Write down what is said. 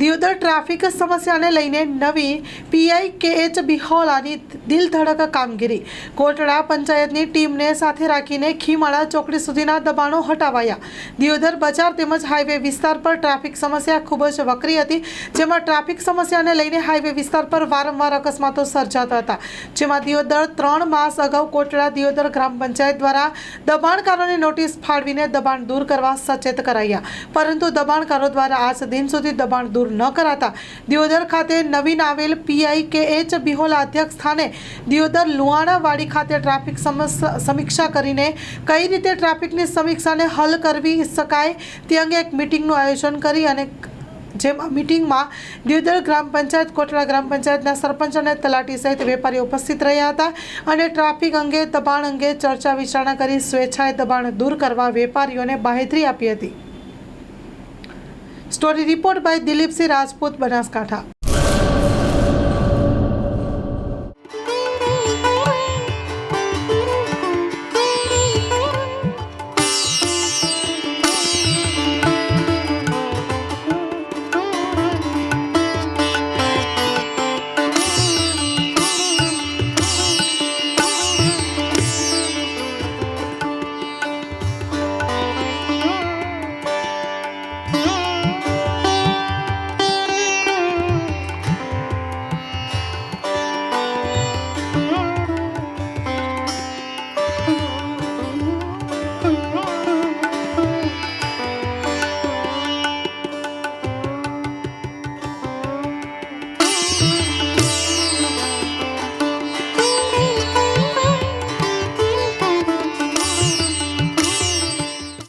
Deodar traffic સમસ્યાને લઈને નવી પીઆઈ કે એચ બિહોલાની દિલધડક કામગીરી. કોટડા પંચાયતની ટીમને સાથે રાખીને ખીમાળા ચોકડી સુધીના દબાણો હટાવાયા. દિયોદર બજાર તેમજ હાઈવે વિસ્તાર પર ટ્રાફિક સમસ્યા ખૂબ જ વકરી હતી, જેમાં ટ્રાફિક સમસ્યાને લઈને હાઈવે વિસ્તાર પર વારંવાર અકસ્માતો સર્જાતા હતા. જેમાં દિયોદર ત્રણ માસ અગાઉ કોટડા દિયોદર ગ્રામ પંચાયત દ્વારા દબાણકારોને નોટિસ ફાળવીને દબાણ દૂર કરવા સચેત કરાયા. પરંતુ દબાણકારો દ્વારા આજ દિન સુધી દબાણ દૂર ન કરાતા. દિયોદર ખાતે નવીન આવેલ પીઆઈ કે એચ બિહોલા અધ્યક્ષ સ્થાને દિયોદર લુહાણાવાડી ખાતે ટ્રાફિક સમીક્ષા કરીને કઈ રીતે ટ્રાફિકની સમીક્ષાને હલ કરવી શકાય તે અંગે એક મિટિંગનું આયોજન કરી અને જેમાં મિટિંગમાં દિયોદર ગ્રામ પંચાયત, કોટડા ગ્રામ પંચાયતના સરપંચ અને તલાટી સહિત વેપારીઓ ઉપસ્થિત રહ્યા હતા અને ટ્રાફિક અંગે દબાણ અંગે ચર્ચા વિચારણા કરી સ્વેચ્છાએ દબાણ દૂર કરવા વેપારીઓને બાહેધરી આપી હતી. Story report by Dilipsinh Rajput Banaskantha